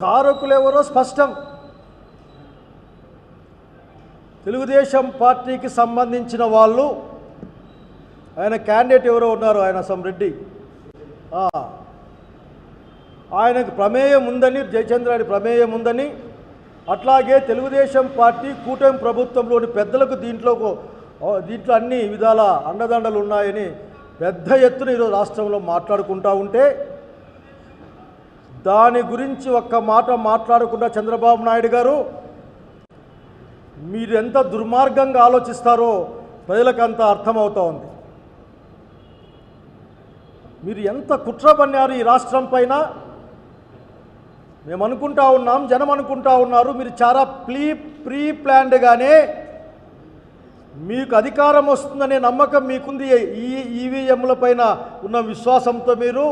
కారకులు ఎవరో స్పష్టం. తెలుగుదేశం పార్టీకి సంబంధించిన వాళ్ళు ఆయన క్యాండిడేట్ ఎవరో ఉన్నారు ఆయన సమ్రెడ్డి ఆయనకు ప్రమేయం ఉందని జయచంద్రాడి ప్రమేయం ఉందని అట్లాగే తెలుగుదేశం పార్టీ కూటమి ప్రభుత్వంలోని పెద్దలకు దీంట్లో దీంట్లో అన్ని విధాల అండదండలు ఉన్నాయని పెద్ద ఎత్తున ఈరోజు రాష్ట్రంలో మాట్లాడుకుంటూ ఉంటే దాని గురించి ఒక్క మాట మాట్లాడకుండా చంద్రబాబు నాయుడు గారు మీరు ఎంత దుర్మార్గంగా ఆలోచిస్తారో ప్రజలకు అంత అర్థమవుతూ ఉంది మీరు ఎంత కుట్ర పన్నారు ఈ రాష్ట్రం పైన మేము అనుకుంటా ఉన్నాం జనం అనుకుంటా ఉన్నారు మీరు చాలా ప్లీ ప్రీ ప్లాన్డ్గానే మీకు అధికారం వస్తుందనే నమ్మకం మీకుంది ఈ ఈవీఎంల పైన ఉన్న విశ్వాసంతో మీరు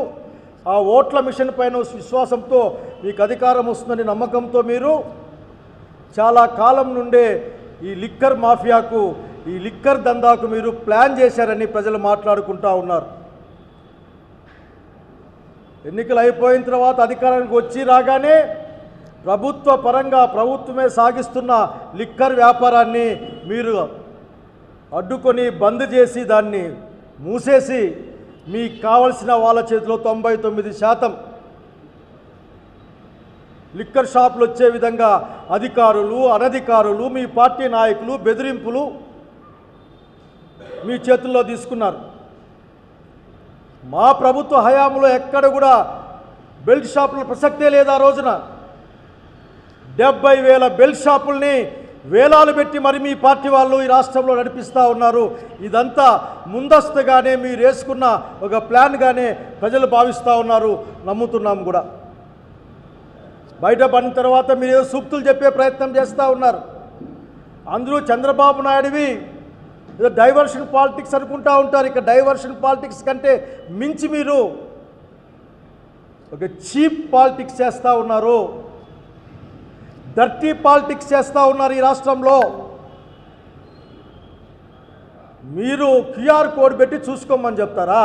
ఆ ఓట్ల మిషన్ పైన విశ్వాసంతో మీకు అధికారం వస్తుందని నమ్మకంతో మీరు చాలా కాలం నుండే ఈ లిక్కర్ మాఫియాకు ఈ లిక్కర్ దందాకు మీరు ప్లాన్ చేశారని ప్రజలు మాట్లాడుకుంటా ఉన్నారు. ఎన్నికలు అయిపోయిన తర్వాత అధికారానికి వచ్చి రాగానే ప్రభుత్వ పరంగా ప్రభుత్వమే సాగిస్తున్న లిక్కర్ వ్యాపారాన్ని మీరు అడ్డుకొని బంద్ చేసి దాన్ని మూసేసి మీకు కావలసిన వాళ్ళ చేతిలో తొంభై తొమ్మిది శాతం. లిక్కర్ షాపులు వచ్చే విధంగా అధికారులు అనధికారులు మీ పార్టీ నాయకులు బెదిరింపులు మీ చేతుల్లో తీసుకున్నారు. మా ప్రభుత్వ హయాంలో ఎక్కడ కూడా బెల్ట్ షాపుల ప్రసక్తే లేదు ఆ రోజున. డెబ్బై వేల బెల్ట్ షాపుల్ని వేలాలు పెట్టి మరి మీ పార్టీ వాళ్ళు ఈ రాష్ట్రంలో నడిపిస్తూ ఉన్నారు. ఇదంతా ముందస్తుగానే మీరు వేసుకున్న ఒక ప్లాన్గానే ప్రజలు భావిస్తూ ఉన్నారు. నమ్ముతున్నాం కూడా. బయట పడిన తర్వాత మీరు ఏదో సూక్తులు చెప్పే ప్రయత్నం చేస్తూ ఉన్నారు. అందరూ చంద్రబాబు నాయుడివి ఏదో డైవర్షన్ పాలిటిక్స్ అనుకుంటూ ఉంటారు. ఇక డైవర్షన్ పాలిటిక్స్ కంటే మించి మీరు ఒక చీప్ పాలిటిక్స్ చేస్తూ ఉన్నారు. డర్టీ పాలిటిక్స్ చేస్తూ ఉన్నారు ఈ రాష్ట్రంలో. మీరు క్యూఆర్ కోడ్ పెట్టి చూసుకోమని చెప్తారా?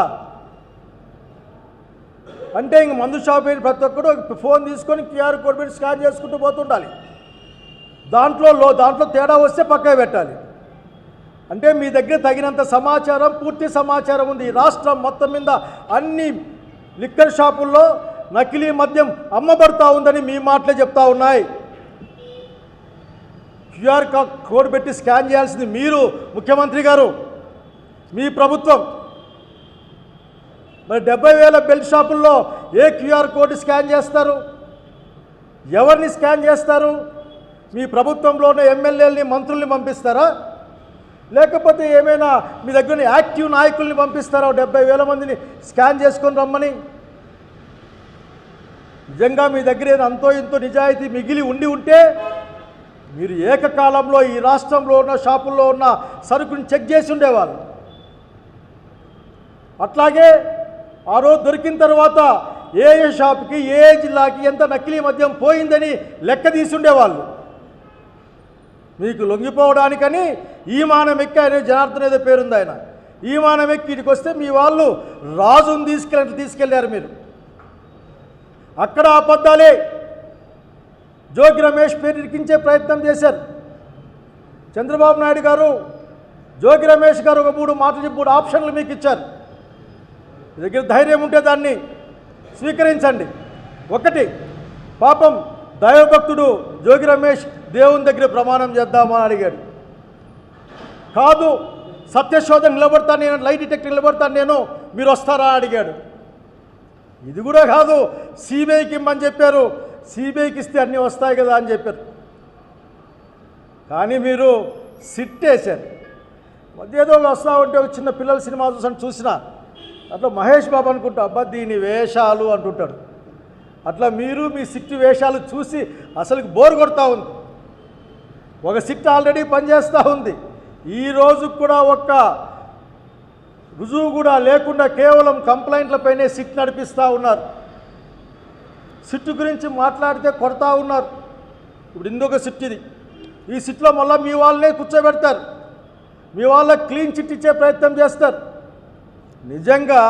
అంటే ఇంక మందు షాప్ అయిన ప్రతి ఒక్కరు ఫోన్ తీసుకొని క్యూఆర్ కోడ్ పెట్టి స్కాన్ చేసుకుంటూ పోతుండాలి. దాంట్లో లో దాంట్లో తేడా వస్తే పక్కన పెట్టాలి. అంటే మీ దగ్గర తగినంత సమాచారం పూర్తి సమాచారం ఉంది. ఈ రాష్ట్రం మొత్తం మీద అన్ని లిక్కర్ షాపుల్లో నకిలీ మద్యం అమ్మబడతా ఉందని మీ మాటలే చెప్తా ఉన్నాయి. క్యూఆర్ కోడ్ పెట్టి స్కాన్ చేయాల్సింది మీరు ముఖ్యమంత్రి గారు. మీ ప్రభుత్వం. మరి డెబ్బై వేల బెల్ట్ షాపుల్లో ఏ క్యూఆర్ కోడ్ స్కాన్ చేస్తారు? ఎవరిని స్కాన్ చేస్తారు? మీ ప్రభుత్వంలోనే ఎమ్మెల్యేలని మంత్రుల్ని పంపిస్తారా? లేకపోతే ఏమైనా మీ దగ్గర యాక్టివ్ నాయకుల్ని పంపిస్తారా? డెబ్బై వేల మందిని స్కాన్ చేసుకొని రమ్మని. నిజంగా మీ దగ్గర ఏదో అంతో ఇంతో నిజాయితీ మిగిలి ఉండి ఉంటే మీరు ఏకకాలంలో ఈ రాష్ట్రంలో ఉన్న షాపుల్లో ఉన్న సరుకుని చెక్ చేసి ఉండేవాళ్ళు. అట్లాగే ఆ రోజు దొరికిన తర్వాత ఏ ఏ షాప్కి ఏ ఏ జిల్లాకి ఎంత నకిలీ మద్యం పోయిందని లెక్క తీసుండేవాళ్ళు మీకు లొంగిపోవడానికని ఈ మానం ఎక్కి ఆయన జనార్దన్ ఏదో పేరుంది ఆయన. ఈ మానం ఇటుకు వస్తే మీ వాళ్ళు రాజుని తీసుకెళ్ళి తీసుకెళ్ళారు మీరు. అక్కడ అబద్ధాలే జోగి రమేష్ పేరు ఇరికించే ప్రయత్నం చేశారు. చంద్రబాబు నాయుడు గారు జోగి రమేష్ గారు ఒక మూడు మాటలు చెప్పి మూడు ఆప్షన్లు మీకు ఇచ్చారు. దగ్గర ధైర్యం ఉంటే దాన్ని స్వీకరించండి. ఒకటి పాపం దైవభక్తుడు జోగి రమేష్ దేవుని దగ్గర ప్రమాణం చేద్దామని అడిగాడు. కాదు సత్యశోధన నిలబడతాను నేను లైట్ డిటెక్టర్ నిలబడతాను నేను మీరు వస్తారా అడిగాడు. ఇది కూడా కాదు సిబిఐకి ఇమ్మని చెప్పారు సిబిఐకి ఇస్తే అన్నీ వస్తాయి కదా అని చెప్పారు. కానీ మీరు సిట్ వేశారు మధ్య ఏదో వస్తూ ఉంటే ఒక చిన్న పిల్లల సినిమా చూసాను చూసిన. అట్లా మహేష్ బాబు అనుకుంటా అబ్బా దీని వేషాలు అంటుంటాడు. అట్లా మీరు మీ సిట్ వేషాలు చూసి అసలుకి బోర్ కొడతా ఉంది. ఒక సిట్ ఆల్రెడీ పనిచేస్తూ ఉంది. ఈ రోజు కూడా ఒక్క రుజువు కూడా లేకుండా కేవలం కంప్లైంట్లపైనే సిట్ నడిపిస్తూ ఉన్నారు. సిట్టు గురించి మాట్లాడితే కొడతా ఉన్నారు. ఇప్పుడు ఇంకొక సిట్ ఇది ఈ సిట్లో మళ్ళీ మీ వాళ్ళనే కూర్చోబెడతారు. మీ వాళ్ళ క్లీన్ చిట్ ఇచ్చే ప్రయత్నం చేస్తారు. నిజంగా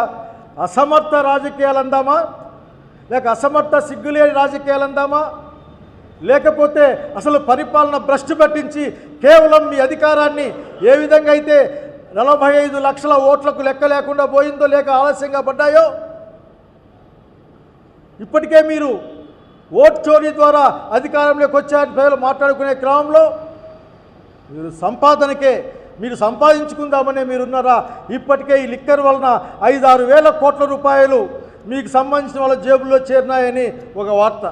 అసమర్థ రాజకీయాలు అందామా? లేక అసమర్థ సిగ్గులేని రాజకీయాలు అందామా? లేకపోతే అసలు పరిపాలన భ్రష్టు పట్టించి కేవలం మీ అధికారాన్ని ఏ విధంగా అయితే నలభై ఐదు లక్షల ఓట్లకు లెక్క లేకుండా పోయిందో లేక ఆలస్యంగా పడ్డాయో? ఇప్పటికే మీరు ఓట్ చోరీ ద్వారా అధికారంలోకి వచ్చారని ప్రజలు మాట్లాడుకునే క్రమంలో మీరు సంపాదనకే మీరు సంపాదించుకుందామనే మీరున్నారా? ఇప్పటికే ఈ లిక్కర్ వలన ఐదారు వేల కోట్ల రూపాయలు మీకు సంబంధించిన వాళ్ళ జేబుల్లో చేరినాయని ఒక వార్త.